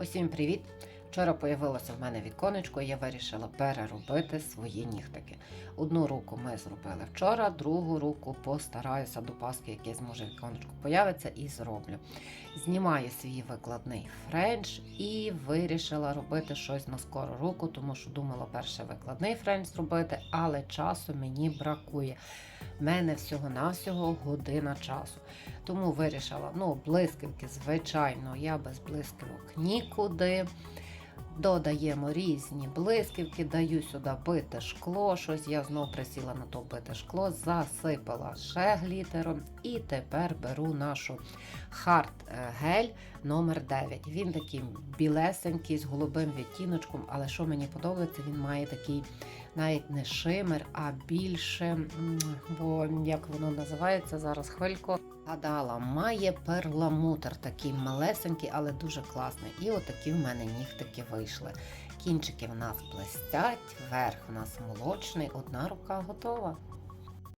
Усім привіт! Вчора появилося в мене віконечко, і я вирішила переробити свої нігтики. Одну руку ми зробили вчора, другу руку постараюся до Паски, яке зможе віконечко появиться, і зроблю. Знімаю свій викладний френч і вирішила робити щось на скору руку, тому що думала перше викладний френч зробити, але часу мені бракує. В мене всього-навсього година часу. Тому вирішила, ну, блискавки, звичайно, я без блискавок нікуди. Додаємо різні блискавки, даю сюди бите шкло, щось я знов присіла на то бите шкло, засипала ще глітером і тепер беру нашу хард гель номер 9 Він такий білесенький з голубим відтіночком, але що мені подобається, він має такий навіть не шимер, а більше, бо як воно називається зараз хвилько. Гадала, має перламутр такий малесенький, але дуже класний. І отакі в мене нігтики вийшли. Кінчики в нас блистять, верх в нас молочний, одна рука готова.